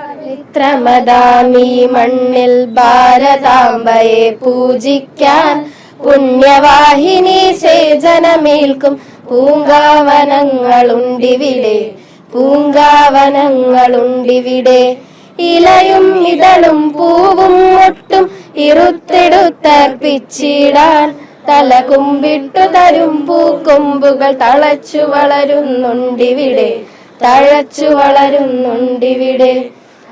പവിത്രമതാമീ മണ്ണിൽ ഭാരതാംബയെ പൂജിക്കാൻ പുണ്യവാഹിനി സേചനമേൽക്കും. പൂങ്കാവനങ്ങളുണ്ടിവിടെ പൂങ്കാവനങ്ങളുണ്ടിവിടെ. ഇലയും ഇതളും പൂവും മുട്ടും ഇറുത്തെടുത്തർപ്പിച്ചിടാൻ തല കുമ്പിട്ടു തരും പൂക്കൊമ്പുകൾ തളച്ചു വളരുന്നുണ്ടിവിടെ തഴച്ചു വളരുന്നുണ്ടിവിടെ.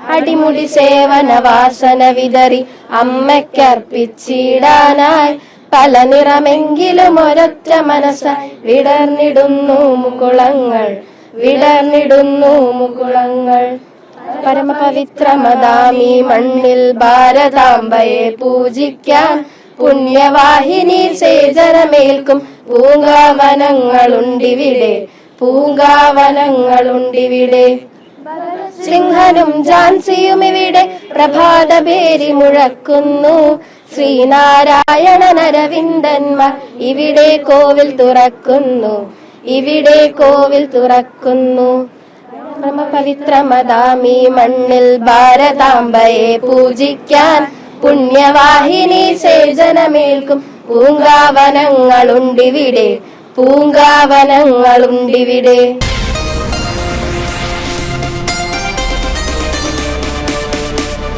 അടിമുടി സേവന വാസന വിതറി അമ്മയ്ക്കർപ്പിച്ചിടാനായി. പല നിറമെങ്കിലും ഒരൊറ്റ മനസ്സായി. വിടർന്നിടുന്നു മുകുളങ്ങൾ വിടർന്നിടുന്നു മുകുളങ്ങൾ. പരമപവിത്രമദാമി മണ്ണിൽ ഭാരതാംബയെ പൂജിക്കാൻ പുണ്യവാഹിനി സേചനമേൽക്കും. പൂങ്കാവനങ്ങളുണ്ടിവിടെ പൂങ്കാവനങ്ങളുണ്ടിവിടെ. സിംഹനും ജാൻസിയും ഇവിടെ പ്രഭാത പേരി മുഴക്കുന്നു ശ്രീനാരായണൻ അരവിന്ദന്മാർ ഇവിടെ കോവിൽ തുറക്കുന്നു. ഇവിടെ കോവിൽ തുറക്കുന്നു. പവിത്രമതാമി മണ്ണിൽ ഭാരതാംബയെ പൂജിക്കാൻ പുണ്യവാഹിനി സേചനമേൽക്കും. പൂങ്കാവനങ്ങളുണ്ടിവിടെ പൂങ്കാവനങ്ങളുണ്ടിവിടെ.